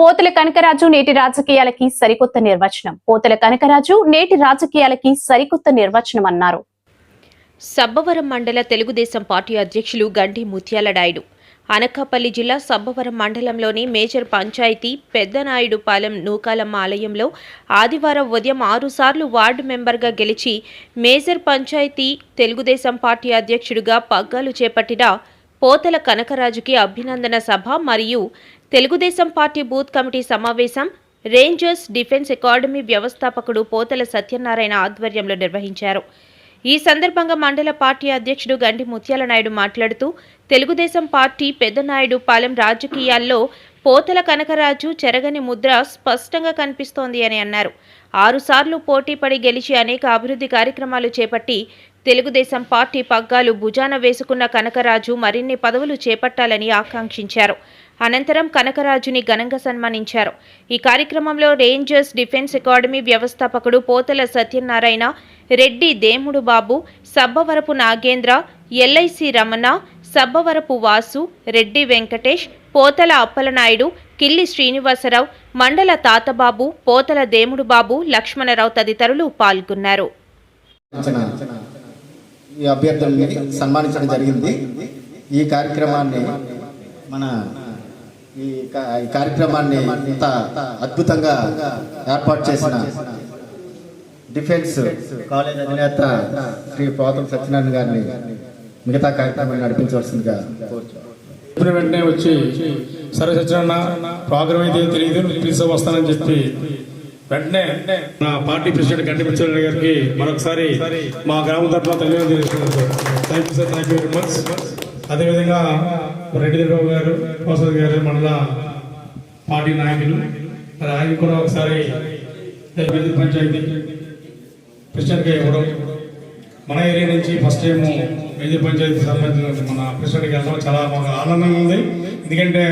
పోతల కనకరాజు నేటి రాజకీయాలకి సరికొత్త నిర్వచనం. పోతల కనకరాజు నేటి రాజకీయాలకి సరికొత్త నిర్వచనం అన్నారు. సబ్బవరం మండల తెలుగుదేశం పార్టీ అధ్యక్షులు గండి ముత్యాల నాయుడు. అనకాపల్లి జిల్లా సబ్బవరం మండలంలోని మేజర్ పంచాయతీ పెద్దనాయుడుపాలెం నూకాలమ్మ ఆలయంలో ఆదివారం ఉదయం ఆరుసార్లు వార్డు మెంబర్గా గెలిచి మేజర్ పంచాయతీ తెలుగుదేశం పార్టీ అధ్యక్షుడిగా పగ్గాలు చేపట్టిన పోతల కనకరాజుకి అభినందన సభ మరియు తెలుగుదేశం పార్టీ బూత్ కమిటీ సమావేశం రేంజర్స్ డిఫెన్స్ అకాడమీ వ్యవస్థాపకుడు పోతల సత్యనారాయణ ఆధ్వర్యంలో నిర్వహించారు. ఈ సందర్భంగా మండల పార్టీ అధ్యక్షుడు గండి ముత్యాల నాయుడు మాట్లాడుతూ తెలుగుదేశం పార్టీ పెద్దనాయుడు పాలెం రాజకీయాల్లో పోతల కనకరాజు చెరగని ముద్ర స్పష్టంగా కనిపిస్తోంది అని అన్నారు. ఆరుసార్లు పోటీపడి గెలిచి అనేక అభివృద్ధి కార్యక్రమాలు చేపట్టి తెలుగుదేశం పార్టీ పగ్గాలు భుజాన వేసుకున్న కనకరాజు మరిన్ని పదవులు చేపట్టాలని ఆకాంక్షించారు. అనంతరం కనకరాజుని ఘనంగా సన్మానించారు. ఈ కార్యక్రమంలో రేంజర్స్ డిఫెన్స్ అకాడమీ వ్యవస్థాపకుడు పోతల సత్యనారాయణ రెడ్డి దేముడు బాబు సబ్బవరపు నాగేంద్ర ఎల్ఐసి రమణ సబ్బవరపు వాసు రెడ్డి వెంకటేష్ పోతల అప్పలనాయుడు కిల్లి శ్రీనివాసరావు మండల తాతబాబు పోతల దేముడు బాబు లక్ష్మణరావు తదితరులు పాల్గొన్నారు. ఈ అభ్యర్థుల్ని సన్మానించడం జరిగింది. ఈ కార్యక్రమాన్ని మన ఈ కార్యక్రమాన్ని ఇంత అద్భుతంగా ఏర్పాటు చేసిన డిఫెన్స్ కాలేజ్ అధినేత శ్రీ పోతం సత్యనారాయణ గారిని మిగతా కార్యక్రమాన్ని నడిపించవలసిందిగా కోరుచున్నాను వెంటనే వచ్చి సరే సత్యనారాయణ ప్రోగ్రామ్ అయితే తెలియదు నువ్వు పిలిచి వస్తానని చెప్పి వెంటనే నా పార్టీ ప్రెసిడెంట్ గంటి పిచ్చరెడ్డి గారికి మరొకసారి మా గ్రామం తరఫున ధన్యవాదాలు thank you sir thank you very much అదేవిధంగా రెడ్డిబాబు గారు ప్రసాద్ గారు మండల పార్టీ నాయకులు. మరి ఆయన కూడా ఒకసారి పంచాయతీ ప్రెసిడెంట్గా ఇవ్వడం. మన ఏరియా నుంచి ఫస్ట్ టైం మేజర్ పంచాయతీ సంబంధించిన మన ప్రెసిడెంట్కి వెళ్ళడం చాలా మాకు ఆనందంగా ఉంది. ఎందుకంటే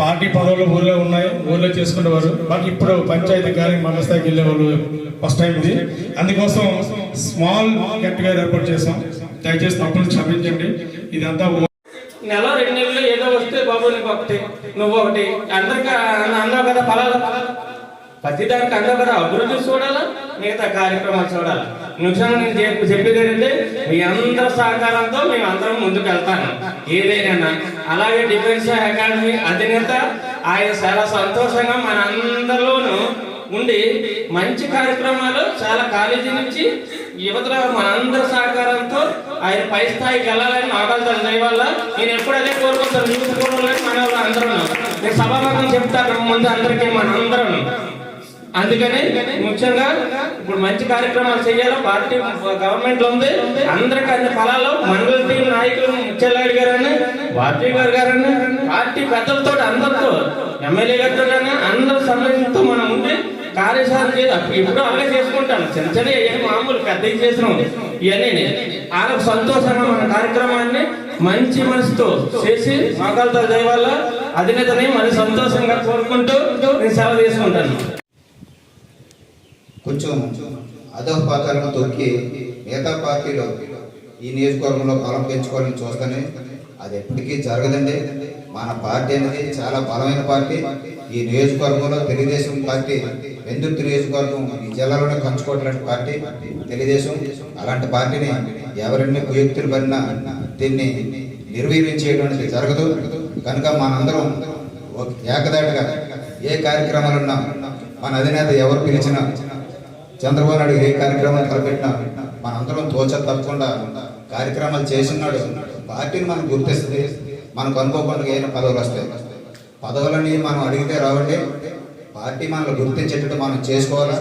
పార్టీ పదవులు ఊళ్ళో ఉన్నాయి ఊళ్ళో చేసుకునేవారు. బట్ ఇప్పుడు పంచాయతీ కానీ మండల స్థాయికి వెళ్ళేవాళ్ళు ఫస్ట్ టైం ఇది. అందుకోసం స్మాల్ గెట్గా ఏర్పాటు చేస్తాం దయచేసి తప్పులు క్షమించండి. ఇదంతా నెల రెండు నెలలు ఏదో వస్తే బాబు నీకు ఒకటి నువ్వు ఒకటి. అందరికి అన్నావు కదా ఫలాలు. ప్రతి దానికి అన్నావు కదా అభివృద్ధి చూడాలా మిగతా కార్యక్రమాలు చూడాలి. ముఖ్యంగా నేను చెప్పేది ఏంటంటే మీ అందరి సహకారంతో మేము అందరం ముందుకు వెళ్తాను. ఏదైనా. అలాగే డిఫెన్స్ అకాడమీ అధినేత ఆయన చాలా సంతోషంగా మన అందరిలోనూ ఉండి మంచి కార్యక్రమాలు చాలా కాలేజీ నుంచి యువతలో మనందరి సహకారంతో ఆయన పై స్థాయికి వెళ్ళాలని నాగాలు దయ వల్ల నేను ఎప్పుడు అదే కోరుకుంటాను యూత్ కోరుకోవాలని మన వాళ్ళు అందరూ నేను సభాముఖం చెప్తాను ముందు అందరికీ మన అందరం. అందుకని ముఖ్యంగా ఇప్పుడు మంచి కార్యక్రమాలు చేయాలి పార్టీ గవర్నమెంట్లో ఉంది. అందరికి అన్ని ఫలాలు మండల టీం నాయకులు ముత్యాలాడి గారని పార్టీ గారు గారని పార్టీ పెద్దలతో అందరితో ఎమ్మెల్యే గారితో కానీ అందరి మనం ఉండి కార్యశాల చేయాలి ఇప్పుడు అలాగే చేసుకుంటాను చిన్న చిన్న ఇవన్నీ మామూలు పెద్దవి చేసినాం. ఇవన్నీ వాళ్ళకు సంతోషంగా మన కార్యక్రమాన్ని మంచి మనసుతో చేసి మాకాలతో దయవల్ల అధినేతని మరి సంతోషంగా కోరుకుంటూ నేను సెలవు తీసుకుంటాను. కొంచెం అధోపాతాలను తొక్కి మిగతా పార్టీలో ఈ నియోజకవర్గంలో బలం పెంచుకోవాలని చూస్తానే అది ఎప్పటికీ జరగదండి. మన పార్టీ అనేది చాలా బలమైన పార్టీ. ఈ నియోజకవర్గంలో తెలుగుదేశం పార్టీ వెందుర్తి నియోజకవర్గం ఈ జిల్లాలోనే పంచుకోవట్లాంటి పార్టీ తెలుగుదేశం అలాంటి పార్టీని ఎవరిని కుయుక్తులు పడినా దీన్ని నిర్వీర్యం అనేది జరగదు. కనుక మనందరం ఒక ఏకదాటిగా ఏ కార్యక్రమాలున్నా మన అధినేత ఎవరు పిలిచినా చంద్రబాబు నాయుడు ఏ కార్యక్రమాలు తలపెట్టినా మనందరం తోచ తప్పకుండా కార్యక్రమాలు చేసినాడు. పార్టీని మనం గుర్తిస్తుంది మనకు అనుకోకుండా ఏమైనా పదవులు వస్తాయి. పదవులని మనం అడిగితే రావండి. పార్టీ మనల్ని గుర్తించేటట్టు మనం చేసుకోవాలా?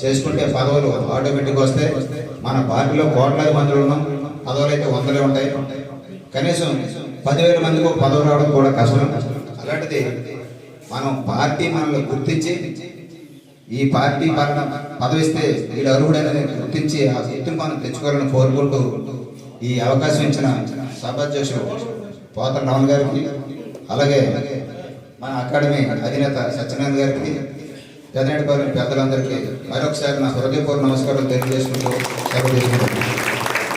చేసుకుంటే పదవులు ఆటోమేటిక్గా వస్తే మన పార్టీలో కోట్లాది మందులు ఉన్నాం. పదవులు అయితే వందలే ఉంటాయి. కనీసం పదివేల మందికి ఒక పదవి రావడం కూడా కష్టం. అలాంటిది మనం పార్టీ మనల్ని గుర్తించి ఈ పార్టీ పరణ పదవిస్తే వీడు అర్హుడని గుర్తించి ఆ వ్యక్తిని మనం తెచ్చుకోవాలని కోరుకుంటూ ఈ అవకాశం ఇచ్చిన సభాధ్యక్షుడు పోతల రావణ్ గారికి అలాగే మన అకాడమీ అధినేత సత్యనారాయణ గారికి పెదనేటిపల్లి పెద్దలందరికీ మరొకసారి నా హృదయపూర్వ నమస్కారం తెలియజేసుకుంటూ సెలవు తీసుకుంటున్నాను.